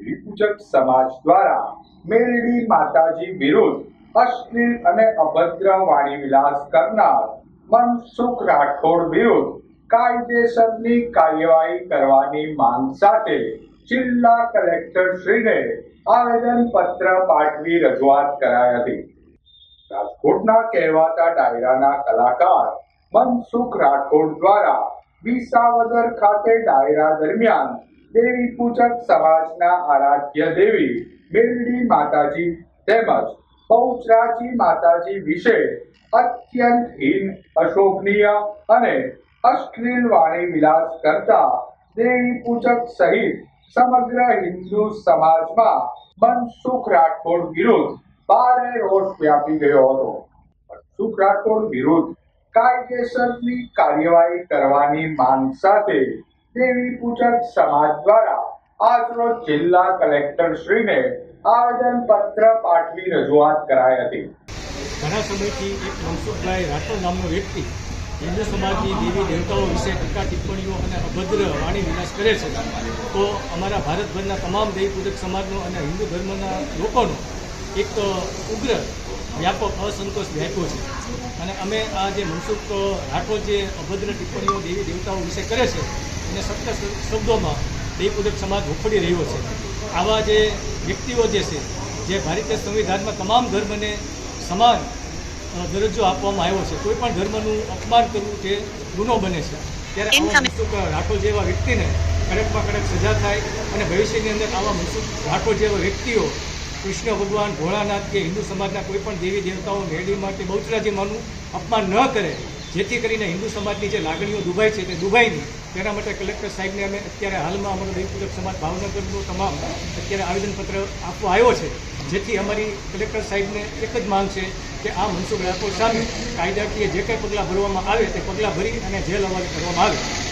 પૂજક સમાજ દ્વારા મેલડી માતાજી વિરુદ્ધ અશ્લીલ અને અભદ્ર વાણી વિલાસ કરનાર મનસુખ રાઠોડ વિરુદ્ધ કાયદેસરની કાર્યવાહી કરવાની માંગ સાથે જિલ્લા કલેક્ટર શ્રીને આવેદન પત્ર પાઠવી રજૂઆત કરાઈ હતી. રાજકોટના કહેવાતા ડાયરાના કલાકાર મનસુખ રાઠોડ દ્વારા વિસાવદર ખાતે ડાયરા દરમિયાન દેવી પૂજક સમાજના આરાધ્ય દેવી મેલડી માતાજી તેમજ બહુચરાજી માતાજી વિશે અત્યંત હીન, અશોભનીય અને અશ્લીલ વાણી વિલાસ કરતા દેવી પૂજક સહિત સમગ્ર હિન્દુ સમાજમાં મનસુખ રાઠોડ વિરુદ્ધ ભારે રોષ વ્યાપી ગયો હતો. મનસુખ રાઠોડ વિરુદ્ધ કાયદેસરની કાર્યવાહી કરવાની માંગ સાથે દેવી પૂજક સમાજ દ્વારા આજરોજ જિલ્લા કલેક્ટર શ્રીને આવેદન પત્ર પાઠવી રજૂઆત કરાઈ હતી. ઘણા સમયથી એક મનસુખભાઈ રાઠોડ નામનો વ્યક્તિ હિન્દુ સમાજની દેવી દેવતાઓ વિશે ટીકા ટિપ્પણીઓ અને અભદ્ર વાણી વિનાશ કરે છે. તો અમારા ભારતભરના તમામ દેવી પૂજક સમાજનો અને હિન્દુ ધર્મના લોકોનો એક ઉગ્ર, વ્યાપક અસંતોષ વ્યાપ્યો છે. અને અમે આ જે મનસુખ રાઠોડ જે અભદ્ર ટિપ્પણીઓ દેવી દેવતાઓ વિશે કરે છે એને સત્ય શબ્દોમાં દેવપૂજક સમાજ હોફડી રહ્યો છે. આવા જે વ્યક્તિઓ જે છે જે ભારતીય સંવિધાનમાં તમામ ધર્મને સમાન દરજ્જો આપવામાં આવ્યો છે કોઈ પણ ધર્મનું અપમાન કરવું તે ગુનો બને છે. ત્યારે રાઠોડ જેવા વ્યક્તિને કડકમાં કડક સજા થાય અને ભવિષ્યની અંદર આવા મનસુખ રાઠોડ જેવા વ્યક્તિઓ કૃષ્ણ ભગવાન ભોળાનાથ કે હિન્દુ સમાજના કોઈ પણ દેવી દેવતાઓ મેળી માટે બહુચરાજીમાંનું અપમાન ન કરે, જેથી કરીને હિન્દુ સમાજની જે લાગણીઓ દુભાઈ છે તે દુભાઈ નહીં. તેના માટે કલેક્ટર સાહેબને અમે અત્યારે હાલમાં અમારો દેવપૂજક સમાજ ભાવનગરનો તમામ અત્યારે આવેદનપત્ર આપવા આવ્યો છે, જેથી અમારી કલેક્ટર સાહેબને એક જ માંગ છે કે આ મનસુખ રાઠોડ સામે કાયદાકીય જે કંઈ પગલાં ભરવામાં આવે તે પગલાં ભરી અને જેલ હવાલે કરવામાં આવે.